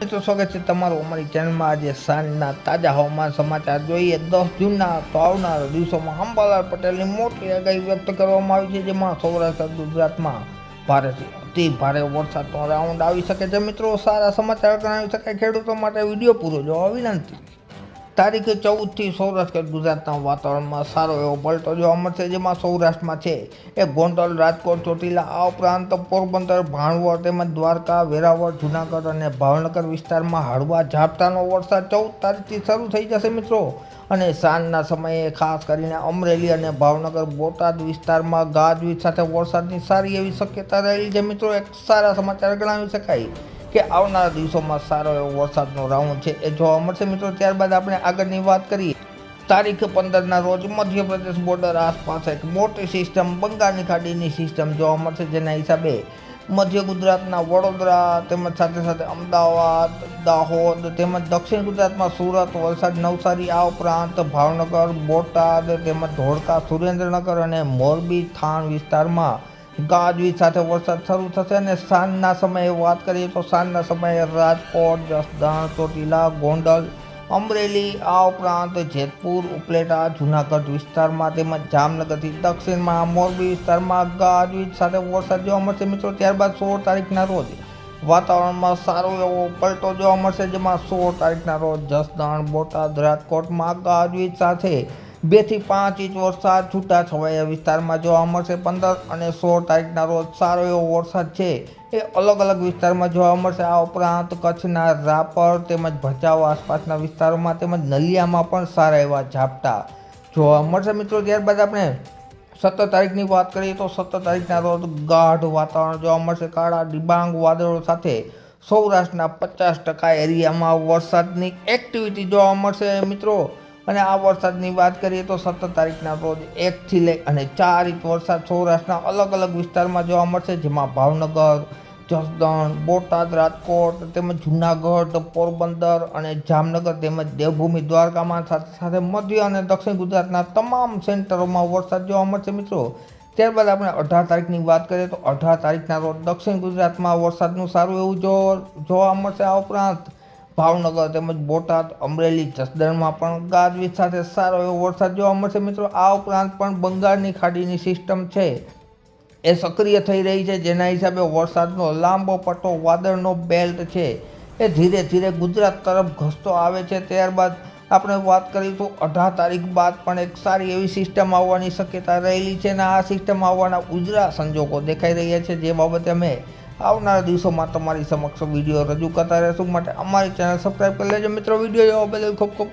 મિત્રો, સ્વાગત છે તમારું અમારી ચેનલમાં આજે સાંજના તાજા હવામાન સમાચાર જોઈએ. દસ જૂનના તો આવનારા દિવસોમાં અંબાલાલ પટેલની મોટી આગાહી વ્યક્ત કરવામાં આવી છે, જેમાં સૌરાષ્ટ્ર, ગુજરાતમાં ભારેથી અતિ ભારે વરસાદનો રાઉન્ડ આવી શકે છે મિત્રો. સારા સમાચાર જણાવી શકાય ખેડૂતો માટે. વીડિયો પૂરો જોવા વિનંતી. તારીખ ચૌદથી સૌરાષ્ટ્ર ગુજરાતના વાતાવરણમાં સારો એવો પલટો જોવા મળશે, જેમાં સૌરાષ્ટ્રમાં છે એ ગોંડલ, રાજકોટ, ચોટીલા, આ ઉપરાંત પોરબંદર, ભાણવડ તેમજ દ્વારકા, વેરાવળ, જુનાગઢ અને ભાવનગર વિસ્તારમાં હળવા ઝાપટાનો વરસાદ ચૌદ તારીખથી શરૂ થઈ જશે મિત્રો. અને સાંજના સમયે ખાસ કરીને અમરેલી અને ભાવનગર, બોટાદ વિસ્તારમાં ગાજવીજ સાથે વરસાદની સારી એવી શક્યતા રહેલી છે મિત્રો. એક સારા સમાચાર ગણાવી શકાય. કે આવનારા દિવસોમાં સારો એવો વરસાદનો રાઉન્ડ છે એ જોવા મળશે. મિત્રો, ત્યારબાદ આપણે આગળની વાત કરીએ. તારીખ પંદરના રોજ મધ્યપ્રદેશ બોર્ડર આસપાસ એક મોટી સિસ્ટમ બંગાળની ખાડીની સિસ્ટમ જોવા મળશે. જેના હિસાબે મધ્ય ગુજરાતના વડોદરા તેમજ સાથે સાથે અમદાવાદ, દાહોદ તેમજ દક્ષિણ ગુજરાતમાં સુરત, વલસાડ, નવસારી, આ ઉપરાંત ભાવનગર, બોટાદ તેમજ ધોળકા, સુરેન્દ્રનગર અને મોરબી, થાણ વિસ્તારમાં ગાજવીજ સાથે વરસાદ શરૂ થશે અને સાંજના સમયે વાત કરીએ તો સાંજના સમયે રાજકોટ, જસદણ, ચોટીલા, ગોંડલ, અમરેલી, આ ઉપરાંત જેતપુર, ઉપલેટા, જુનાગઢ વિસ્તારમાં તેમજ જામનગરથી દક્ષિણમાં મોરબી વિસ્તારમાં ગાજવીજ સાથે વરસાદ જોવા મળશે. મિત્રો, ત્યારબાદ સોળ તારીખના રોજ વાતાવરણમાં સારો એવો પલટો જોવા મળશે, જેમાં સોળ તારીખના રોજ જસદણ, બોટાદ, રાજકોટમાં ગાજવીજ સાથે બેથી પાંચ ઇંચ વરસાદ છૂટા છવાયા વિસ્તારમાં જોવા મળશે પંદર અને સોળ તારીખના રોજ સારો એવો વરસાદ છે. એ અલગ અલગ વિસ્તારમાં જોવા મળશે. આ ઉપરાંત કચ્છના રાપર તેમજ ભચાઉ આસપાસના વિસ્તારોમાં તેમજ નલિયામાં પણ સારા એવા ઝાપટા જોવા મળશે. મિત્રો, ત્યારબાદ આપણે સત્તર તારીખની વાત કરીએ તો સત્તર તારીખના રોજ ગાઢ વાતાવરણ જોવા મળશે. કાળા ડિબાંગ વાદળો સાથે સૌરાષ્ટ્રના પચાસ ટકા એરિયામાં વરસાદની એક્ટિવિટી જોવા મળશે. મિત્રો અને આ વરસાદની વાત કરીએ તો સત્તર તારીખના રોજ એકથી લઈ અને ચાર ઇંચ વરસાદ સૌરાષ્ટ્રના અલગ અલગ વિસ્તારમાં જોવા મળશે, જેમાં ભાવનગર, જસદણ, બોટાદ, રાજકોટ તેમજ જુનાગઢ, પોરબંદર અને જામનગર તેમજ દેવભૂમિ, દ્વારકામાં સાથે સાથે મધ્ય અને દક્ષિણ ગુજરાતના તમામ સેન્ટરોમાં વરસાદ જોવા મળશે મિત્રો. ત્યારબાદ આપણે અઢાર તારીખની વાત કરીએ તો અઢાર તારીખના રોજ દક્ષિણ ગુજરાતમાં વરસાદનું સારું એવું જોવા મળશે આ ઉપરાંત ભાવનગર તેમજ બોટાદ અમરેલી જસદણમાં પણ ગાજવીજ સાથે સારો એવો વરસાદ જોવા મળશે. મિત્રો, આ ઉપરાંત પણ બંગાળની ખાડીની સિસ્ટમ છે એ સક્રિય થઈ રહી છે, જેના હિસાબે વરસાદનો લાંબો પટ્ટો વાદળનો બેલ્ટ છે. એ ધીરે ધીરે ગુજરાત તરફ ઘસતો આવે છે. ત્યારબાદ આપણે વાત કરીશું અઢાર તારીખ બાદ પણ એક સારી એવી સિસ્ટમ આવવાની શક્યતા રહેલી છે અને આ સિસ્ટમ આવવાના ઉજળા સંજોગો દેખાઈ રહ્યા છે. જે બાબતે અમે આવનારા દિવસોમાં તમારી સમક્ષ વીડિયો રજૂ કરતા રહેશું. માટે અમારી ચેનલ સબસ્ક્રાઈબ કરી લેજો. મિત્રો વીડિયો જોવા બદલ ખૂબ ખૂબ